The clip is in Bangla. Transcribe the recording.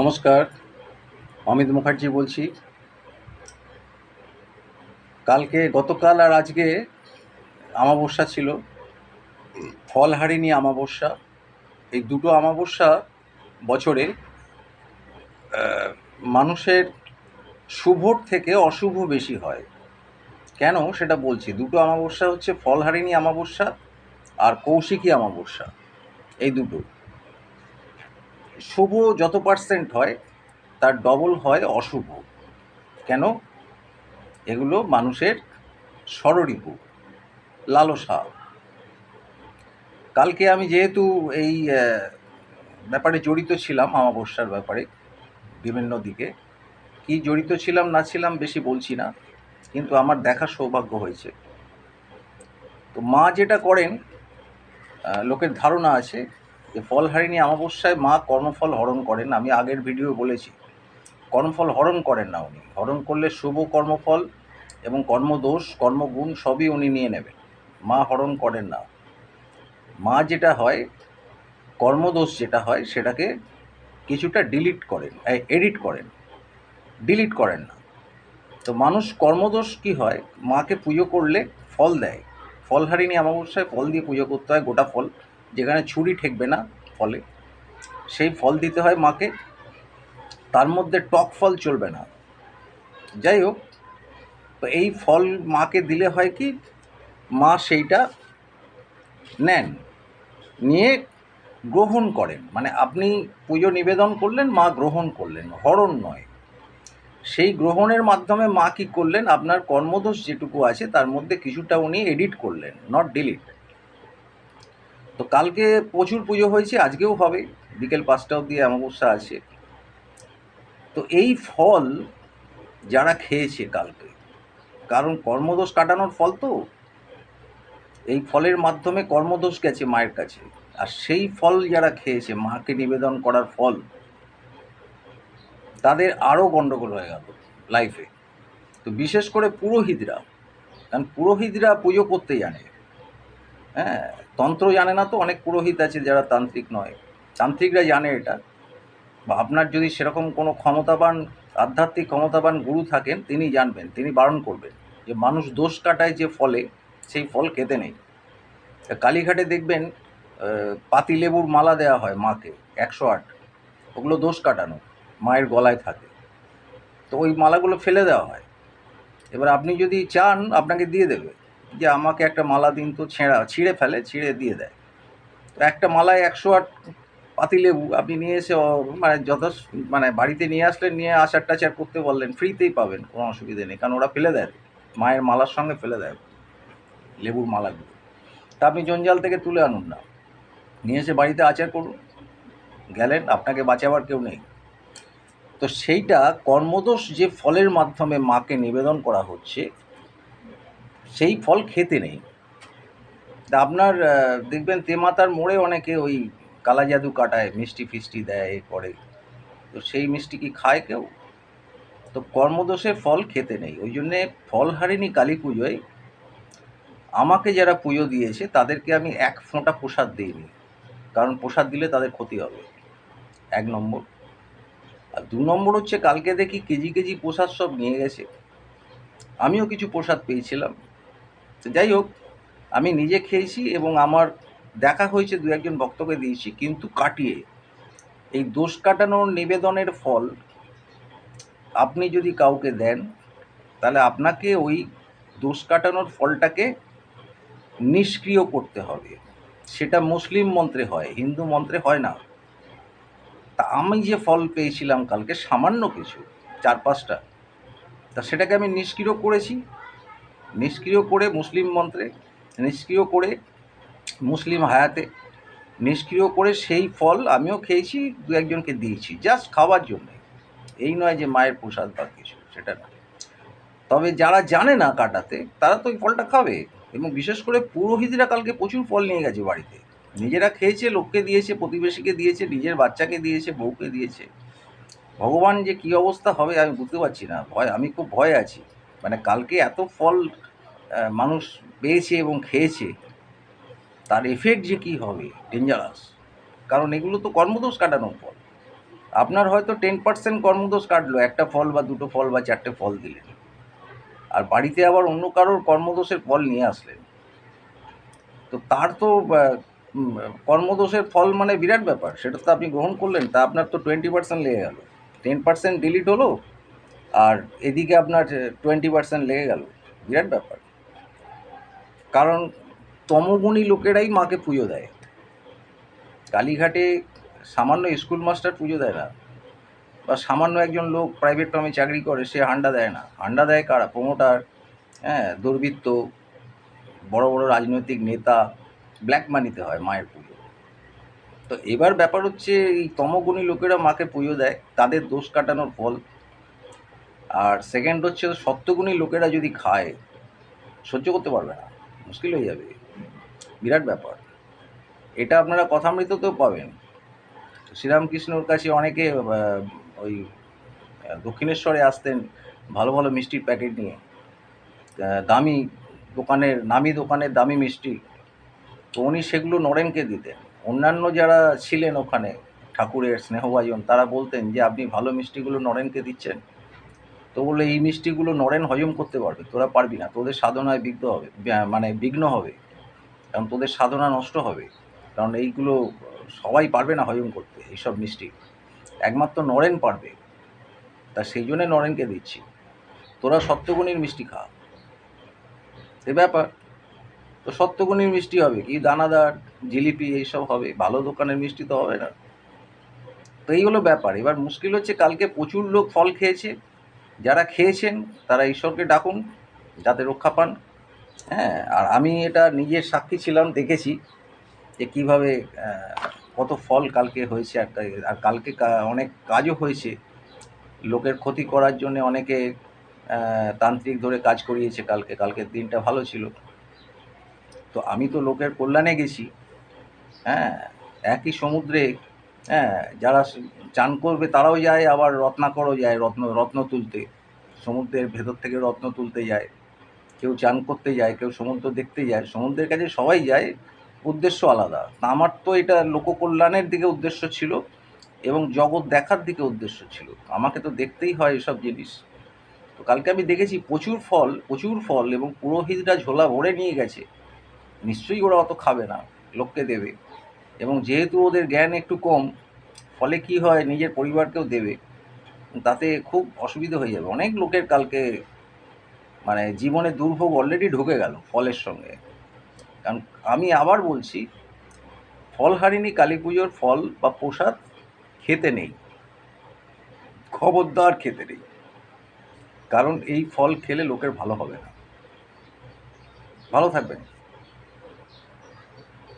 নমস্কার, অমিত মুখার্জি বলছি। কালকে, গতকাল আর আজকে আমাবস্যা ছিল। ফলহারিণী আমাবস্যা এই দুটো আমাবস্যা বছরে মানুষের শুভর থেকে অশুভ বেশি হয়। কেন সেটা বলছি? দুটো আমাবস্যা হচ্ছে ফলহারিণী আমাবস্যা আর কৌশিকী আমাবস্যা এই দুটো। শুভ যত পার্সেন্ট হয়, তার ডবল হয় অশুভ। কেন? এগুলো মানুষের ষড়রিপু লালসা। কালকে আমি যেহেতু এই ব্যাপারে জড়িত ছিলাম, অমাবস্যার ব্যাপারে, বিভিন্ন দিকে, কি জড়িত ছিলাম, না ছিলাম বেশি বলছি না, কিন্তু আমার দেখার সৌভাগ্য হয়েছে। তো মা যেটা করেন লোকের ধারণা আছে যে ফলহারিণী অমাবস্যায় মা কর্মফল হরণ করেন, আমি আগের ভিডিও বলেছি। কর্মফল হরণ করেন না উনি। হরণ করলে শুভ কর্মফল এবং কর্মদোষ, কর্মগুণ সবই উনি নিয়ে নেবেন। মা হরণ করেন না। মা যেটা হয়, কর্মদোষ যেটা হয়, সেটাকে কিছুটা ডিলিট করেন এডিট করেন। ডিলিট করেন না। তো মানুষ কর্মদোষ কি হয়, মাকে পুজো করলে ফল দেয়। ফলহারিণী অমাবস্যায় ফল দিয়ে পুজো করতে হয়, গোটা ফল। যেখানে ছুরি ঠেকবে না ফলে, সেই ফল দিতে হয় মাকে। তার মধ্যে টক ফল চলবে না। যাই হোক, তো এই ফল মাকে দিলে হয় কি, মা সেইটা নেন, নিয়ে গ্রহণ করেন। মানে আপনি পুজো নিবেদন করলেন, মা গ্রহণ করলেন, হরণ নয়। সেই গ্রহণের মাধ্যমে মা কী করলেন, আপনার কর্মদোষ যেটুকু আছে, তার মধ্যে কিছুটা উনি এডিট করলেন নট ডিলিট তো কালকে প্রচুর পুজো হয়েছে, আজকেও হবে। বিকেল পাঁচটা অবধি অমাবস্যা আছে। তো এই ফল যারা খেয়েছে কালকে, কারণ কর্মদোষ কাটানোর ফল তো, এই ফলের মাধ্যমে কর্মদোষ গেছে মায়ের কাছে। আর সেই ফল যারা খেয়েছে, মাকে নিবেদন করার ফল, তাদের আরও গণ্ডগোল হয়ে গেল লাইফে তো বিশেষ করে পুরোহিতরা, কারণ পুরোহিতরা পুজো করতে জানে। হ্যাঁ তন্ত্র জানে না তো অনেক পুরোহিত আছে যারা তান্ত্রিক নয়। তান্ত্রিকরা জানে এটা। বা আপনার যদি সেরকম কোনো ক্ষমতাবান আধ্যাত্মিক ক্ষমতাবান গুরু থাকেন তিনি জানবেন তিনি বারণ করবেন যে মানুষ দোষ কাটায় যে ফলে সেই ফল খেতে নেই। কালীঘাটে দেখবেন আহ, পাতিলেবুর মালা দেওয়া হয় মাকে একশো আট। ওগুলো দোষ কাটানো মায়ের গলায় থাকে। তো ওই মালাগুলো ফেলে দেওয়া হয়। এবার আপনি যদি চান আপনাকে দিয়ে দেবে। যে আমাকে একটা মালা দিন তো ছেঁড়া, ছিঁড়ে ফেলে, ছিঁড়ে দিয়ে দেয়। তো একটা মালায় একশো আট পাতিলেবু আপনি নিয়ে এসে মানে যথ মানে বাড়িতে নিয়ে আসলেন নিয়ে আচার টাচার করতে বললেন, ফ্রিতেই পাবেন, কোনো অসুবিধে নেই, কারণ ওরা ফেলে দেয়। মায়ের মালার সঙ্গে ফেলে দেয় লেবুর মালাগুলো। তা আপনি জঞ্জাল থেকে তুলে আনুন না। নিয়ে এসে বাড়িতে আচার করুন। গেলেন, আপনাকে বাঁচাবার কেউ নেই। তো সেইটা কর্মদোষ যে ফলের মাধ্যমে মাকে নিবেদন করা হচ্ছে সেই ফল খেতে নেই। তা আপনার দেখবেন তেমাতার মোড়ে অনেকে ওই কালা জাদু কাটায়, মিষ্টি ফিষ্টি দেয় করে তো সেই মিষ্টি কি খায় কেউ? তো কর্মদোষের ফল খেতে নেই। ওই জন্যে ফলহারিণী কালী পুজোয়। আমাকে যারা পুজো দিয়েছে, তাদেরকে আমি এক ফোঁটা প্রসাদ দিইনি। কারণ প্রসাদ দিলে তাদের ক্ষতি হবে। এক নম্বর। আর দু নম্বর হচ্ছে, কালকে দেখি কেজি কেজি প্রসাদ সব নিয়ে গেছে। আমিও কিছু প্রসাদ পেয়েছিলাম। যাই হোক, আমি নিজে খেয়েছি এবং আমার দেখা হয়েছে দু একজন ভক্তকে দিয়েছি, কিন্তু কাটিয়ে। এই দোষ কাটানোর নিবেদনের ফল আপনি যদি কাউকে দেন, তাহলে আপনাকে ওই দোষ কাটানোর ফলটাকে নিষ্ক্রিয় করতে হবে। সেটা মুসলিম মন্ত্রে হয়, হিন্দু মন্ত্রে হয় না। তা আমি যে ফল পেয়েছিলাম কালকে, সামান্য কিছু, চার পাঁচটা, তা সেটাকে আমি নিষ্ক্রিয় করেছি। নিষ্ক্রিয় করে মুসলিম মন্ত্রে, নিষ্ক্রিয় করে মুসলিম হায়াতে, নিষ্ক্রিয় করে সেই ফল আমিও খেয়েছি, দু একজনকে দিয়েছি জাস্ট খাওয়ার জন্য। এই নয় যে মায়ের প্রসাদ বা কিছু, সেটা না। তবে যারা জানে না কাটাতে, তারা তো ওই ফলটা খাবে। এবং বিশেষ করে পুরোহিতরা কালকে প্রচুর ফল নিয়ে গেছে বাড়িতে। নিজেরা খেয়েছে, লোককে দিয়েছে, প্রতিবেশীকে দিয়েছে, নিজের বাচ্চাকে দিয়েছে, বউকে দিয়েছে। ভগবান যে কী অবস্থা হবে আমি বুঝতে পারছি না। ভয়, আমি খুব ভয় আছি। মানে কালকে এত ফল মানুষ পেয়েছে এবং খেয়েছে, তার এফেক্ট যে কী হবে? ডেঞ্জারাস কারণ এগুলো তো কর্মদোষ কাটানোর ফল। আপনার হয়তো টেন পার্সেন্ট কর্মদোষ কাটলো, একটা ফল বা দুটো ফল বা চারটে ফল দিলেন। আর বাড়িতে আবার অন্য কারোর কর্মদোষের ফল নিয়ে আসলেন। তো তার তো কর্মদোষের ফল মানে বিরাট ব্যাপার। সেটা তো আপনি গ্রহণ করলেন, তা আপনার তো টোয়েন্টি পার্সেন্ট লেগে গেল। টেন পার্সেন্ট ডিলিট হলো আর এদিকে আপনার টোয়েন্টি পার্সেন্ট লেগে গেল। বিরাট ব্যাপার। কারণ তমগুণী লোকেরাই মাকে পুজো দেয়। কালীঘাটে সামান্য স্কুল মাস্টার পুজো দেয় না। বা সামান্য একজন লোক প্রাইভেট ফার্মে চাকরি করে, সে হান্ডা দেয় না। হান্ডা দেয় কারা? প্রমোটার হ্যাঁ দুর্বৃত্ত, বড় বড় রাজনৈতিক নেতা ব্ল্যাক মানিতে হয় মায়ের পুজো। তো এবার ব্যাপার হচ্ছে, এই তমগুণী লোকেরা মাকে পুজো দেয়, তাদের দোষ কাটানোর ফল আর সেকেন্ড হচ্ছে সত্যগুণী লোকেরা যদি খায়, সহ্য করতে পারবে না, মুশকিল হয়ে যাবে। বিরাট ব্যাপার। এটা আপনারা কথামৃততেও পাবেন। শ্রীরামকৃষ্ণর কাছে অনেকে ওই দক্ষিণেশ্বরে আসতেন ভালো ভালো মিষ্টির প্যাকেট নিয়ে। দামি দোকানের, নামি দোকানের দামি মিষ্টি। তো উনি সেগুলো নরেনকে দিতেন। অন্যান্য যারা ছিলেন ওখানে, ঠাকুরের স্নেহভাজন, তারা বলতেন যে, আপনি ভালো মিষ্টিগুলো নরেনকে দিচ্ছেন? তো বললে, এই মিষ্টিগুলো নরেন হজম করতে পারবে, তোরা পারবি না, তোদের সাধনায় বিঘ্ন হবে মানে বিঘ্ন হবে, কারণ তোদের সাধনা নষ্ট হবে, কারণ এইগুলো সবাই পারবে না হজম করতে, এইসব মিষ্টি, একমাত্র নরেন পারবে, তা সেই জন্যে নরেনকে দিচ্ছি, তোরা সত্যগুণীর মিষ্টি খা। এ ব্যাপার, তো সত্যগুণীর মিষ্টি হবে কি, দানাদার, জিলিপি, এইসব হবে, ভালো দোকানের মিষ্টি তো হবে না, তো এই হলো ব্যাপার, এবার মুশকিল হচ্ছে কালকে প্রচুর লোক ফল খেয়েছে যারা খেয়েছেন, তারা ঈশ্বরকে ডাকুন, যাতে রক্ষা পান। হ্যাঁ আর আমি এটা নিজের সাক্ষী ছিলাম, দেখেছি যে কীভাবে কত ফল কালকে হয়েছে, একটা, আর কালকে অনেক কাজও হয়েছে। লোকের ক্ষতি করার জন্য অনেকে তান্ত্রিক ধরে কাজ করিয়েছে কালকে, কালকের দিনটা ভালো ছিল। তো আমি তো লোকের কল্যাণে গেছি। হ্যাঁ একই সমুদ্রে হ্যাঁ যারা চান করবে তারাও যায়, আবার রত্নাকরও যায়, রত্ন রত্ন তুলতে। সমুদ্রের ভেতর থেকে রত্ন তুলতে যায়। কেউ চান করতে যায়, কেউ সমুদ্র দেখতে যায়। সমুদ্রের কাছে সবাই যায়, উদ্দেশ্য আলাদা। আমার তো এটা লোককল্যাণের দিকে উদ্দেশ্য ছিল এবং জগৎ দেখার দিকে উদ্দেশ্য ছিল। আমাকে তো দেখতেই হয় এসব জিনিস। তো কালকে আমি দেখেছি প্রচুর ফল প্রচুর ফল এবং পুরোহিতরা ঝোলা ভরে নিয়ে গেছে। নিশ্চয়ই ওরা অত খাবে না, লোককে দেবে। এবং যেহেতু ওদের জ্ঞান একটু কম, ফলে কি হয় নিজের পরিবারকেও দেবে, তাতে খুব অসুবিধা হয়ে যাবে। অনেক লোকের কালকে মানে জীবনে দুর্ভোগ অলরেডি ঢুকে গেল ফলের সঙ্গে। কারণ আমি আবার বলছি ফলহারিণী কালী পুজোর ফল বা প্রসাদ খেতে নেই। খবরদার খেতে নেই। কারণ এই ফল খেলে লোকের ভালো হবে না। ভালো থাকবেন।